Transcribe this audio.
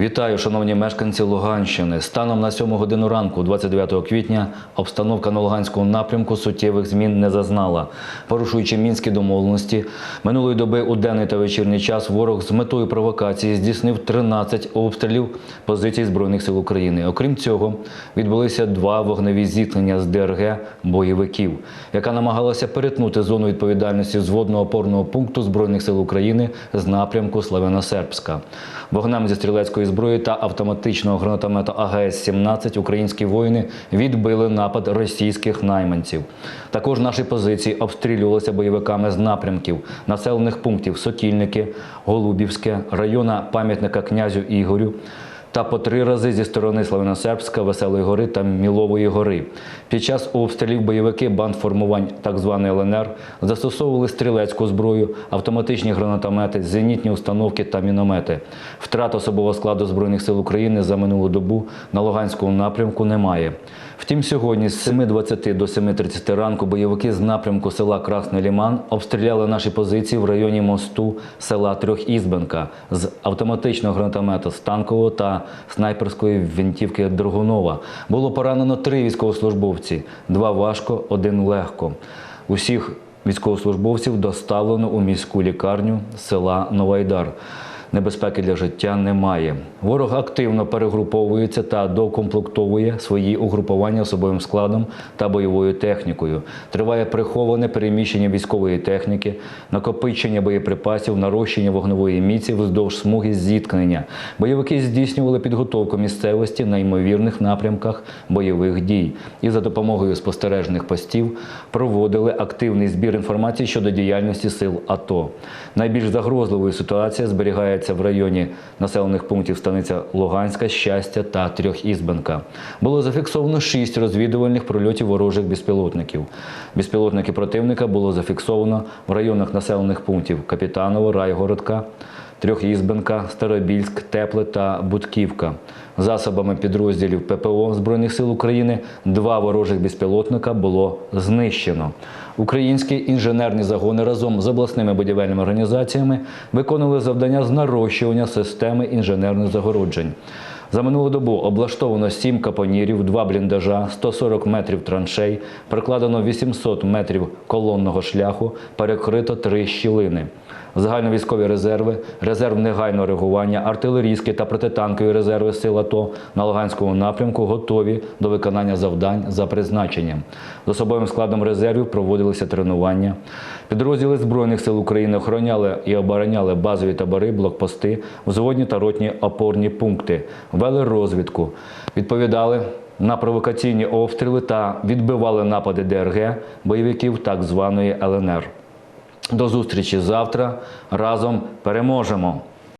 Вітаю, шановні мешканці Луганщини. Станом на 7 годину ранку, 29 квітня, обстановка на Луганському напрямку суттєвих змін не зазнала. Порушуючи мінські домовленості, минулої доби у денний та вечірній час ворог з метою провокації здійснив 13 обстрілів позицій Збройних сил України. Окрім цього, відбулися два вогневі зіткнення з ДРГ бойовиків, яка намагалася перетнути зону відповідальності зводного опорного пункту Збройних сил України з напрямку Славяно-Сербська. Вогнем зі стрілецької зброї та автоматичного гранатомета АГС-17 українські воїни відбили напад російських найманців. Також наші позиції обстрілювалися бойовиками з напрямків населених пунктів Сотільники, Голубівське, района пам'ятника князю Ігорю та по три рази зі сторони Славяно-Сербська, Веселої гори та Мілової гори. Під час обстрілів бойовики банд формувань так званої ЛНР застосовували стрілецьку зброю, автоматичні гранатомети, зенітні установки та міномети. Втрат особового складу Збройних сил України за минулу добу на Луганському напрямку немає. Втім, сьогодні з 7.20 до 7.30 ранку бойовики з напрямку села Красний Ліман обстріляли наші позиції в районі мосту села Трьохізбенка з автоматичного гранатомета Станкового та снайперської винтівки Драгунова. Було поранено три військовослужбовці: два важко, один легко. Усіх військовослужбовців доставлено у міську лікарню села Новайдар. Небезпеки для життя немає. Ворог активно перегруповується та докомплектовує свої угрупування особовим складом та бойовою технікою. Триває приховане переміщення військової техніки, накопичення боєприпасів, нарощення вогневої міці вздовж смуги зіткнення. Бойовики здійснювали підготовку місцевості на ймовірних напрямках бойових дій і за допомогою спостережних постів проводили активний збір інформації щодо діяльності сил АТО. Найбільш загрозливою ситуація зберігається в районі населених пунктів станиця Луганська, Щастя та Трьохізбенка. Було зафіксовано шість розвідувальних прольотів ворожих безпілотників. Безпілотники противника було зафіксовано в районах населених пунктів Капітаново, Райгородка, Трьохізбенка, Старобільськ, Тепле та Будківка. Засобами підрозділів ППО Збройних сил України два ворожих безпілотника було знищено. Українські інженерні загони разом з обласними будівельними організаціями виконували завдання з нарощування системи інженерних загороджень. За минулу добу облаштовано 7 капонірів, 2 бліндажа, 140 метрів траншей, прикладено 800 метрів колонного шляху, перекрито 3 щілини. Загальновійськові резерви, резерв негайного реагування, артилерійські та протитанкові резерви сил АТО на Луганському напрямку готові до виконання завдань за призначенням. З особовим складом резервів проводилися тренування. Підрозділи Збройних сил України охороняли і обороняли базові табори, блокпости, взводні та ротні опорні пункти, вели розвідку, відповідали на провокаційні обстріли та відбивали напади ДРГ бойовиків так званої ЛНР. До зустрічі завтра. Разом переможемо!